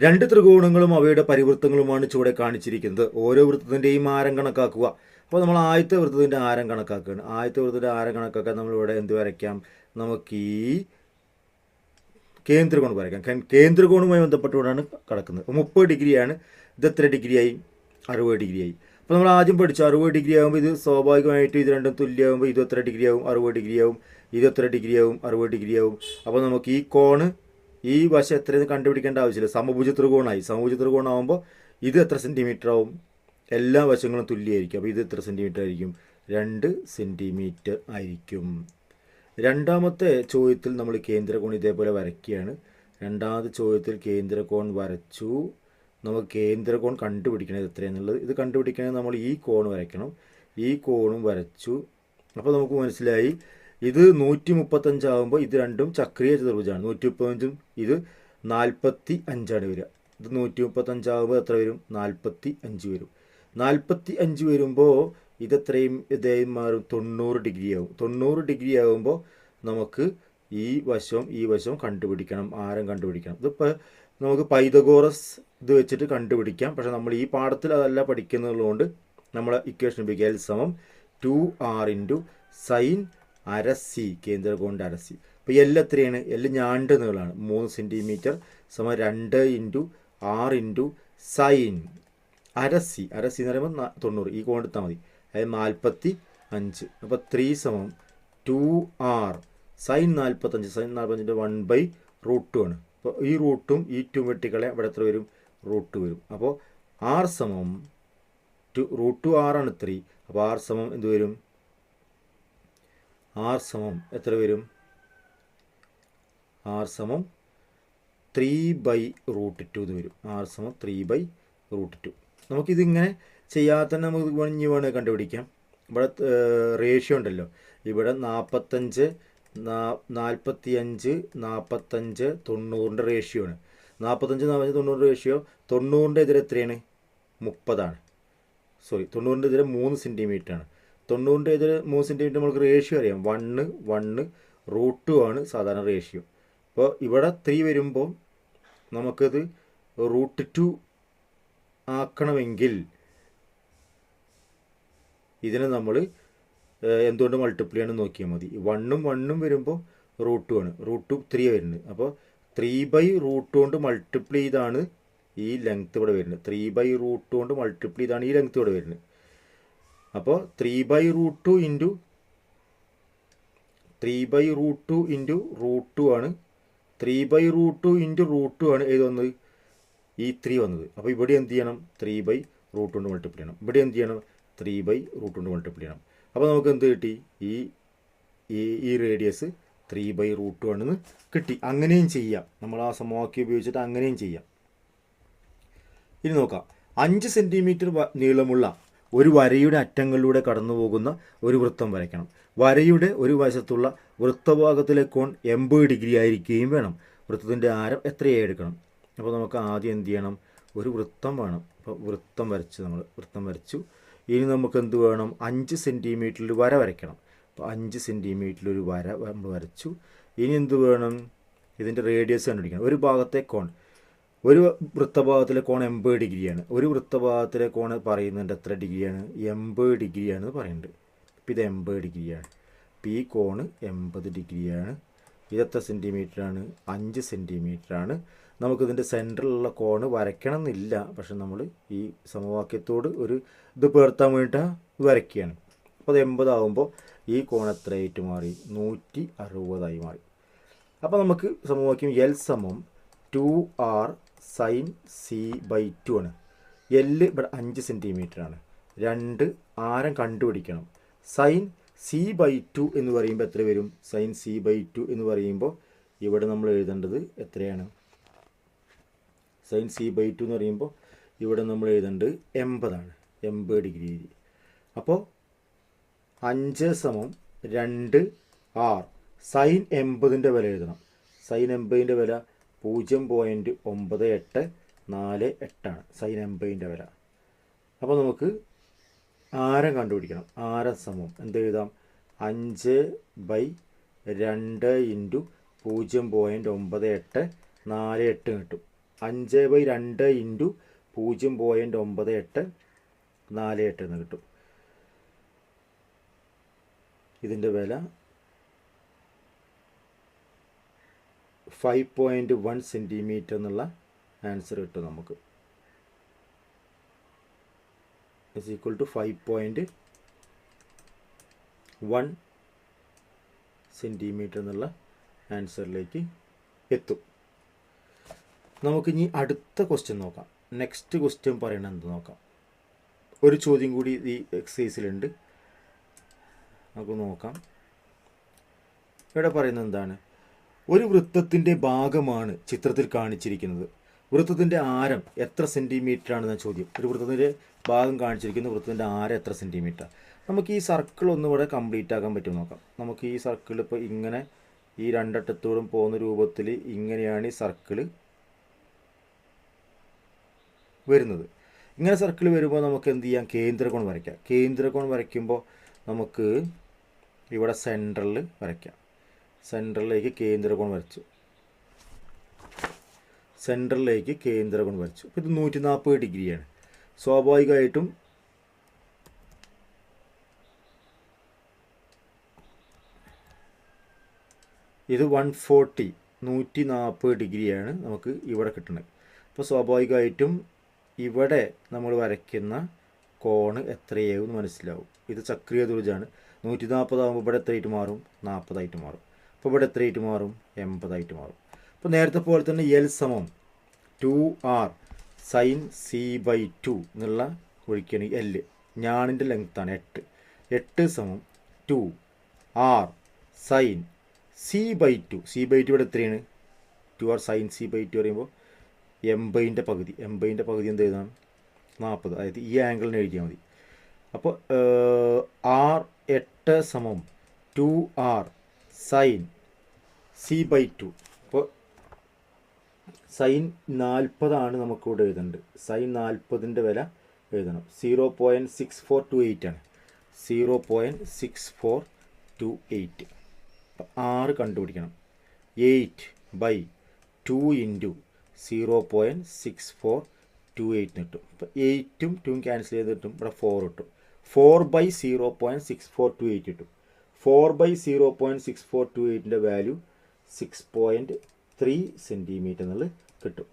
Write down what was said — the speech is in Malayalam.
രണ്ട് ത്രികോണങ്ങളും അവയുടെ പരിവൃത്തങ്ങളുമാണ് ചുവടെ കാണിച്ചിരിക്കുന്നത്. ഓരോ വൃത്തത്തിന്റെയും ആരം കണക്കാക്കുക. അപ്പോൾ നമ്മൾ ആദ്യത്തെ വൃത്തത്തിന്റെ ആരം കണക്കാക്കുകയാണ്. ആദ്യത്തെ വൃത്തത്തിന്റെ ആരം കണക്കാക്കാൻ നമ്മളിവിടെ എന്ത് വരയ്ക്കാം? നമുക്ക് ഈ കേന്ദ്രകോണം വരയ്ക്കാം. കേന്ദ്രകോണുമായി ബന്ധപ്പെട്ടുകൊണ്ടാണ് കിടക്കുന്നത്. മുപ്പത് ഡിഗ്രിയാണ്. ഇത് എത്ര ഡിഗ്രിയായി? അറുപത് ഡിഗ്രിയായി. അപ്പോൾ നമ്മൾ ആദ്യം പഠിച്ചു. അറുപത് ഡിഗ്രി ആകുമ്പോൾ ഇത് സ്വാഭാവികമായിട്ട് ഇത് രണ്ടും തുല്യമാകുമ്പോൾ ഇത് എത്ര ഡിഗ്രി ആവും അറുപത് ഡിഗ്രി ആവും ഇത് എത്ര ഡിഗ്രി ആവും അറുപത് ഡിഗ്രി ആവും അപ്പോൾ നമുക്ക് ഈ കോണ് ഈ വശം എത്രയെന്ന് കണ്ടുപിടിക്കേണ്ട ആവശ്യമില്ല. സമഭുജ ത്രികോണമായി സമഭുജ ത്രികോണമാകുമ്പോൾ ഇത് എത്ര സെന്റിമീറ്റർ ആവും? എല്ലാ വശങ്ങളും തുല്യമായിരിക്കും. അപ്പോൾ ഇത് എത്ര സെന്റിമീറ്റർ ആയിരിക്കും? രണ്ട് സെന്റിമീറ്റർ ആയിരിക്കും. രണ്ടാമത്തെ ചോദ്യത്തിൽ നമ്മൾ കേന്ദ്രകോൺ ഇതേപോലെ വരയ്ക്കുകയാണ്. രണ്ടാമത്തെ ചോദ്യത്തിൽ കേന്ദ്രകോൺ വരച്ചു. നമുക്ക് കേന്ദ്രകോൺ കണ്ടുപിടിക്കണത് എത്രയാണെന്നുള്ളത് ഇത് കണ്ടുപിടിക്കണമെങ്കിൽ നമ്മൾ ഈ കോൺ വരയ്ക്കണം. ഈ കോണും വരച്ചു. അപ്പോൾ നമുക്ക് മനസ്സിലായി ഇത് നൂറ്റി മുപ്പത്തഞ്ചാകുമ്പോൾ ഇത് രണ്ടും ചക്രീയ ചതുർഭുജമാണ് നൂറ്റി മുപ്പത്തഞ്ചും ഇത് നാൽപ്പത്തി അഞ്ചാണ് വരിക. ഇത് നൂറ്റി മുപ്പത്തഞ്ചാകുമ്പോൾ എത്ര വരും? നാൽപ്പത്തി അഞ്ച് വരും. നാൽപ്പത്തി അഞ്ച് വരുമ്പോൾ ഇതെത്രയും ഇതേയും മാറും. തൊണ്ണൂറ് ഡിഗ്രി ആവും തൊണ്ണൂറ് ഡിഗ്രി ആകുമ്പോൾ നമുക്ക് ഈ വശവും ഈ വശവും കണ്ടുപിടിക്കണം. ആരം കണ്ടുപിടിക്കണം. ഇതിപ്പോൾ നമുക്ക് പൈതഗോറസ് ഇത് വെച്ചിട്ട് കണ്ടുപിടിക്കാം. പക്ഷേ നമ്മൾ ഈ പാഠത്തിൽ അതല്ല പഠിക്കുന്നതുകൊണ്ട് നമ്മൾ ഇക്വേഷൻ ഉപയോഗിക്കുക. എൽ സമം ടു ആർ ഇന്റു സൈൻ അര കേന്ദ്ര കേന്ദ്രകോണിന്റെ അരസി. അപ്പോൾ എൽ എത്രയാണ്? എൽ ഞാണ്ട് നീളമാണ് മൂന്ന് സെന്റിമീറ്റർ സമയം രണ്ട് ഇന്റു ആറ് ഇന്റു സൈൻ അരസി അരസി എന്ന് പറയുമ്പോൾ തൊണ്ണൂറ്. ഈ കോൺ എടുത്താൽ മതി. അതായത് നാൽപ്പത്തി അഞ്ച് അപ്പോൾ ത്രീ സമം ടു ആർ സൈൻ നാൽപ്പത്തഞ്ച് സൈൻ നാൽപ്പത്തഞ്ചിന്റെ വൺ ബൈ റൂട്ട് ടു ആണ്. അപ്പോൾ ഈ റൂട്ടും ഈ ടു വെട്ടിക്കളെ ഇവിടെ എത്ര വരും? റൂട്ട് വരും. അപ്പോൾ ആർ സമം ടു റൂട്ട് ടു ആറാണ് ത്രീ അപ്പോൾ ആർ സമം എന്ത് വരും? ആർ സമം എത്ര വരും? ആർ സമം ത്രീ ബൈ റൂട്ട് ടു എന്ന് വരും. ആർ സമം ത്രീ ബൈ റൂട്ട് ടു. നമുക്കിതിങ്ങനെ ചെയ്യാതെ തന്നെ നമുക്ക് ഇനി വേണേൽ കണ്ടുപിടിക്കാം. ഇവിടെ റേഷ്യോ ഉണ്ടല്ലോ. ഇവിടെ നാൽപ്പത്തഞ്ച് നാൽപ്പത്തി അഞ്ച് നാൽപ്പത്തഞ്ച് തൊണ്ണൂറിന്റെ റേഷ്യോ ആണ്. നാൽപ്പത്തഞ്ച് നാൽപ്പത്തഞ്ച് തൊണ്ണൂറ് റേഷ്യോ തൊണ്ണൂറിന്റെ എതിരെ എത്രയാണ്? മുപ്പതാണ്. സോറി തൊണ്ണൂറിന്റെ എതിരെ മൂന്ന് സെന്റിമീറ്റർ ആണ്. തൊണ്ണൂറിന്റെ ഇതിൽ മൂന്ന് സെന്റിമീറ്റർ നമുക്ക് റേഷ്യോ അറിയാം. വണ്ണ് വണ്ണ് റൂട്ട് ടു ആണ് സാധാരണ റേഷ്യോ അപ്പോൾ ഇവിടെ ത്രീ വരുമ്പോൾ നമുക്കത് റൂട്ട് ടു ആക്കണമെങ്കിൽ ഇതിനെ നമ്മൾ എന്തുകൊണ്ട് മൾട്ടിപ്ലൈ ആണ് നോക്കിയാൽ മതി. വണ്ണും വണ്ണും വരുമ്പോൾ റൂട്ട് ടു ആണ്. റൂട്ട് ടു ത്രീ വരുന്നത്. അപ്പോൾ ത്രീ ബൈ റൂട്ട് കൊണ്ട് മൾട്ടിപ്ലൈ ചെയ്താണ് ഈ ലെങ്ത് ഇവിടെ വരുന്നത്. ത്രീ ബൈ റൂട്ട് കൊണ്ട് മൾട്ടിപ്ലൈ ചെയ്താണ് ഈ ലെങ്ത് ഇവിടെ വരുന്നത്. അപ്പോൾ three by root two into three by root two into root two ആണ്. Three by root two into root two ആണ് ഏത് വന്നത്? ഈ ത്രീ വന്നത്. അപ്പോൾ ഇവിടെ എന്ത് ചെയ്യണം? ത്രീ ബൈ റൂട്ട് കൊണ്ട് മൾട്ടിപ്ലൈ ചെയ്യണം. ഇവിടെ എന്ത് ചെയ്യണം? ത്രീ ബൈ റൂട്ട് കൊണ്ട് മൾട്ടിപ്ലൈ ചെയ്യണം. അപ്പോൾ നമുക്ക് എന്ത് കിട്ടി? ഈ ഈ റേഡിയസ് ത്രീ ബൈ റൂട്ട് ആണെന്ന് കിട്ടി. അങ്ങനെയും ചെയ്യാം. നമ്മൾ ആ സമവാക്യം ഉപയോഗിച്ചിട്ട് അങ്ങനെയും ചെയ്യാം. ഇനി നോക്കാം. അഞ്ച് സെന്റിമീറ്റർ നീളമുള്ള ഒരു വരയുടെ അറ്റങ്ങളിലൂടെ കടന്നു പോകുന്ന ഒരു വൃത്തം വരയ്ക്കണം. വരയുടെ ഒരു വശത്തുള്ള വൃത്തഭാഗത്തിലെ കോൺ എൺപത് ഡിഗ്രി ആയിരിക്കുകയും വേണം. വൃത്തത്തിന്റെ ആരം എത്രയായി എടുക്കണം? അപ്പോൾ നമുക്ക് ആദ്യം എന്ത് ചെയ്യണം? ഒരു വൃത്തം വേണം. അപ്പോൾ വൃത്തം വരച്ചു നമ്മൾ വൃത്തം വരച്ചു. ഇനി നമുക്ക് എന്ത് വേണം? അഞ്ച് സെന്റിമീറ്ററിൽ വര വരയ്ക്കണം. അപ്പോൾ അഞ്ച് സെന്റിമീറ്ററിൽ ഒരു വര നമ്മൾ വരച്ചു. ഇനി എന്ത് വേണം? ഇതിന്റെ റേഡിയസ് കണ്ടുപിടിക്കണം. ഒരു ഭാഗത്തെ കോൺ. ഒരു വൃത്തഭാഗത്തിലെ കോൺ എൺപത് ഡിഗ്രിയാണ്. ഒരു വൃത്തഭാഗത്തിലെ കോൺ പറയുന്നുണ്ട് എത്ര ഡിഗ്രിയാണ്? എൺപത് ഡിഗ്രിയാണ് പറയുന്നുണ്ട്. അപ്പോൾ ഇത് എൺപത് ഡിഗ്രിയാണ്. ഈ കോണ് എൺപത് ഡിഗ്രിയാണ്. ഇതെത്ര സെന്റിമീറ്ററാണ്? അഞ്ച് സെന്റിമീറ്ററാണ്. നമുക്കിതിന്റെ സെന്ററിലുള്ള കോണ് വരയ്ക്കണം എന്നില്ല പക്ഷെ നമ്മൾ ഈ സമവാക്യത്തോട് ഒരു ഇത് പേർത്താൻ വേണ്ടിയിട്ടാണ് വരയ്ക്കുകയാണ്. അപ്പോൾ അത് എൺപതാകുമ്പോൾ ഈ കോൺ എത്രയായിട്ട് മാറി? നൂറ്റി അറുപതായി മാറി. അപ്പോൾ നമുക്ക് സമവാക്യം എൽ സമം two R sine C by two ആണ്. എല്ല് ഇവിടെ അഞ്ച് സെന്റിമീറ്റർ ആണ്. രണ്ട് ആരം കണ്ടുപിടിക്കണം. സൈൻ സി ബൈ ടു എന്ന് പറയുമ്പോൾ എത്ര വരും? സൈൻ സി ബൈ ടു എന്ന് പറയുമ്പോൾ ഇവിടെ നമ്മൾ എഴുതേണ്ടത് എത്രയാണ്? സൈൻ സി ബൈ ടു എന്ന് പറയുമ്പോൾ ഇവിടെ നമ്മൾ എഴുതേണ്ടത് എൺപതാണ്. എൺപത് ഡിഗ്രി. അപ്പോൾ അഞ്ച് സമം രണ്ട് ആർ. സൈൻ എൺപതിന്റെ വില എഴുതണം. സൈൻ എൺപതിന്റെ വില പൂജ്യം പോയിന്റ് ഒമ്പത് എട്ട് നാല് എട്ടാണ്. സൈൻ എൺപതിന്റെ വില. അപ്പോൾ നമുക്ക് ആരം കണ്ടുപിടിക്കണം. ആരം സമം. എന്ത് എഴുതാം? അഞ്ച് ബൈ രണ്ട് ഇന്റു പൂജ്യം പോയിന്റ് ഒമ്പത് എട്ട് നാല് എട്ട് കിട്ടും. അഞ്ച് ബൈ രണ്ട് ഇന്റു പൂജ്യം പോയിന്റ് ഒമ്പത് എട്ട് നാല് എട്ട് എന്ന് കിട്ടും. ഇതിന്റെ വില ഫൈവ് പോയിന്റ് വൺ സെന്റിമീറ്റർ എന്നുള്ള ആൻസർ കിട്ടും നമുക്ക്. Is equal to five point one centimetre എന്നുള്ള ആൻസറിലേക്ക് എത്തും. നമുക്കിനി അടുത്ത ക്വസ്റ്റ്യൻ നോക്കാം. നെക്സ്റ്റ് ക്വസ്റ്റ്യൻ പറയണത് എന്ത് നോക്കാം? ഒരു ചോദ്യം കൂടി ഈ എക്സസൈസിലുണ്ട് നമുക്ക് നോക്കാം. ഇവിടെ പറയുന്നത് എന്താണ്? ഒരു വൃത്തത്തിന്റെ ഭാഗമാണ് ചിത്രത്തിൽ കാണിച്ചിരിക്കുന്നത്. വൃത്തത്തിന്റെ ആരം എത്ര സെന്റിമീറ്റർ ആണെന്ന ചോദ്യം. ഒരു വൃത്തത്തിന്റെ ഭാഗം കാണിച്ചിരിക്കുന്ന വൃത്തത്തിന്റെ ആരം എത്ര സെന്റിമീറ്റർ നമുക്ക് ഈ സർക്കിൾ ഒന്നുകൂടെ കംപ്ലീറ്റ് ആക്കാൻ പറ്റും നോക്കാം. നമുക്ക് ഈ സർക്കിൾ ഇപ്പോൾ ഇങ്ങനെ ഈ രണ്ടറ്റത്തോടും പോകുന്ന രൂപത്തിൽ ഇങ്ങനെയാണ് ഈ സർക്കിൾ വരുന്നത്. ഇങ്ങനെ സർക്കിൾ വരുമ്പോൾ നമുക്ക് എന്ത് ചെയ്യാം? കേന്ദ്രകോൺ വരയ്ക്കാം. കേന്ദ്രകോൺ വരയ്ക്കുമ്പോൾ നമുക്ക് ഇവിടെ സെൻട്രലിൽ വരയ്ക്കാം. സെൻട്രലിലേക്ക് കേന്ദ്രകോൺ വരച്ചു. സെന്ററിലേക്ക് കേന്ദ്രകോൺ വരച്ചു. അപ്പോൾ ഇത് നൂറ്റി നാൽപ്പത് ഡിഗ്രിയാണ്. സ്വാഭാവികമായിട്ടും ഇത് വൺ ഫോർട്ടി നൂറ്റി നാൽപ്പത് ഡിഗ്രിയാണ് നമുക്ക് ഇവിടെ കിട്ടുന്നത് അപ്പോൾ സ്വാഭാവികമായിട്ടും ഇവിടെ നമ്മൾ വരയ്ക്കുന്ന കോണ് എത്രയാവും മനസ്സിലാവും. ഇത് ചക്രീയ ദുർജാണ് നൂറ്റി നാൽപ്പതാകുമ്പോൾ ഇവിടെ എത്രയായിട്ട് മാറും? നാൽപ്പതായിട്ട് മാറും. അപ്പോൾ ഇവിടെ എത്രയായിട്ട് മാറും? എൺപതായിട്ട് മാറും. അപ്പോൾ നേരത്തെ പോലെ തന്നെ എൽ സമം two R sine C by two എന്നുള്ള ഒഴിക്കുകയാണ് എൽ ഞാണിന്റെ ലെങ്ത്താണ് എട്ട്. എട്ട് സമം two R sine C by two C by two ഇവിടെ എത്രയാണ്? Two R sine C by two പറയുമ്പോൾ എൺപതിന്റെ പകുതി. എൺപതിന്റെ പകുതി എന്ത് എഴുതാം നാൽപ്പത് അതായത് ഈ ആംഗിളിന് എഴുതിയാൽ മതി. അപ്പോൾ ആർ എട്ട് സമം two R sine. C by two അപ്പോൾ സൈൻ നാൽപ്പതാണ് നമുക്കിവിടെ എഴുതേണ്ടത്. സൈൻ നാൽപ്പതിന്റെ വില എഴുതണം. Zero point six four two eight ആണ്. Zero point six four two eight അപ്പോൾ ആറ് കണ്ടുപിടിക്കണം. Eight by two into zero point six four two eight കിട്ടും. അപ്പോൾ എയ്റ്റും ടൂവും ക്യാൻസൽ ചെയ്ത് കിട്ടും ഇവിടെ ഫോർ കിട്ടും. Four by zero point six four two eight കിട്ടും. Four by zero point six four two എയ്റ്റിന്റെ value six point three centimetre എന്നുള്ളത് കിട്ടും.